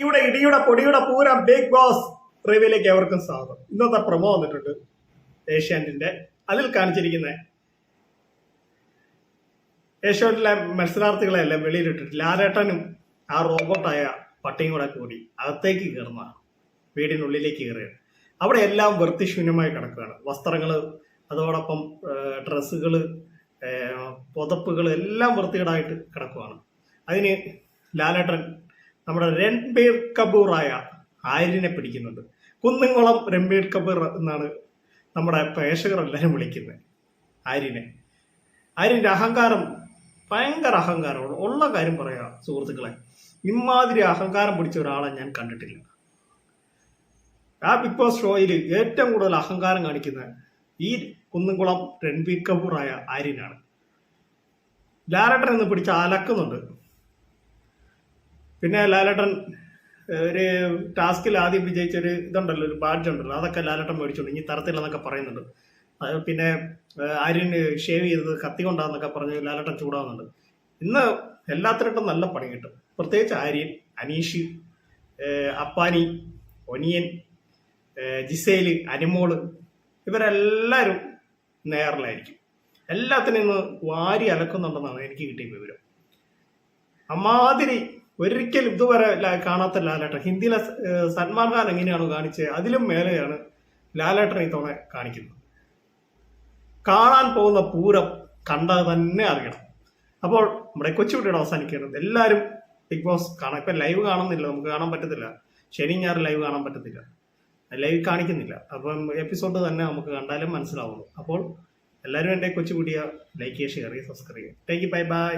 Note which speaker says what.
Speaker 1: ഇടിയുടെ ഇടിയുടെ പൊടിയുടെ പൂരം ബിഗ് ബോസ് റിവ്യൂലേക്ക് എവർക്കും സ്വാഗതം. ഇന്നത്തെ പ്രൊമോ വന്നിട്ടുണ്ട് ഏഷ്യാനെറ്റിന്റെ അതിൽ കാണിച്ചിരിക്കുന്ന ഏഷ്യാനെറ്റിലെ മത്സരാർത്ഥികളെ എല്ലാം വെളിയിലിട്ടിട്ട് ലാലേട്ടനും ആ റോബോട്ടായ പട്ടിയും കൂടെ കൂടി അകത്തേക്ക് കയറുന്ന വീടിനുള്ളിലേക്ക് കയറുകയാണ്. അവിടെ എല്ലാം വൃത്തിശൂന്യമായി കിടക്കുകയാണ്. വസ്ത്രങ്ങൾ അതോടൊപ്പം ഡ്രസ്സുകൾ പുതപ്പുകൾ എല്ലാം വൃത്തികേടായിട്ട് കിടക്കുകയാണ്. അതിന് ലാലേട്ടൻ നമ്മുടെ രൺബീർ കപൂറായ ആര്യനെ പിടിക്കുന്നുണ്ട്. കുന്നുംകുളം രൺബീർ കപൂർ എന്നാണ് നമ്മുടെ പ്രേക്ഷകർ എല്ലാവരും വിളിക്കുന്നത് ആര്യനെ. ആര്യന്റെ അഹങ്കാരം ഭയങ്കര അഹങ്കാരമാണ്. ഉള്ള കാര്യം പറയാ സുഹൃത്തുക്കളെ. ഇമാതിരി അഹങ്കാരം പിടിച്ച ഒരാളെ ഞാൻ കണ്ടിട്ടില്ല. ആ ബിഗ് ബോസ് ഷോയിൽ ഏറ്റവും കൂടുതൽ അഹങ്കാരം കാണിക്കുന്ന ഈ കുന്നുംകുളം രൺബീർ കപൂറായ ആര്യനാണ്. ഡയറക്ടർ എന്ന് പിടിച്ച് അലക്കുന്നുണ്ട്. പിന്നെ ലാലേട്ടൻ ഒരു ടാസ്കിൽ ആദ്യം വിജയിച്ചൊരു ഇതുണ്ടല്ലോ ഒരു ബാഡ്ജ് ഉണ്ടല്ലോ അതൊക്കെ ലാലേട്ടൻ മേടിച്ചോണ്ട് ഇനി തരത്തില്ലെന്നൊക്കെ പറയുന്നുണ്ട്. പിന്നെ ആര്യൻ ഷേവ് ചെയ്തത് കത്തി കൊണ്ടാന്നൊക്കെ പറഞ്ഞ് ലാലേട്ടൻ ചൂടാവുന്നുണ്ട്. ഇന്ന് എല്ലാത്തിനും നല്ല പണി കിട്ടും. പ്രത്യേകിച്ച് ആര്യൻ അനീഷ് അപ്പാനി ഒനിയൻ ജിസേൽ അനിമോൾ ഇവരെല്ലാവരും നേറിലായിരിക്കും എല്ലാത്തിനും ഇന്ന് വാരി അലക്കുന്നുണ്ടെന്നാണ് എനിക്ക് കിട്ടിയ വിവരം. അമാതിരി ഒരിക്കലും ഇതുവരെ കാണാത്ത ലാലേട്ടൻ. ഹിന്ദിയിലെ സൽമാൻ ഖാൻ എങ്ങനെയാണോ കാണിച്ചത് അതിലും മേലെയാണ് ലാലേട്ടൻ ഇത്തവണ കാണിക്കുന്നത്. കാണാൻ പോകുന്ന പൂരം കണ്ടാൽ തന്നെ അറിയണം. അപ്പോൾ നമ്മുടെ കൊച്ചുകുട്ടിയുടെ അവസാനിക്കുന്നത്. എല്ലാവരും ബിഗ് ബോസ് കാണാം. ഇപ്പം ലൈവ് കാണുന്നില്ല നമുക്ക് കാണാൻ പറ്റത്തില്ല. ശനി ഞായർ ലൈവ് കാണാൻ പറ്റത്തില്ല. ലൈവ് കാണിക്കുന്നില്ല. അപ്പം എപ്പിസോഡ് തന്നെ നമുക്ക് കണ്ടാലും മനസ്സിലാവുള്ളൂ. അപ്പോൾ എല്ലാവരും എന്റെ കൊച്ചുകുട്ടിയെ ലൈക്ക് ചെയ്യുക ഷെയർ ചെയ്യുക സബ്സ്ക്രൈബ് ചെയ്യുക. Thank you bye bye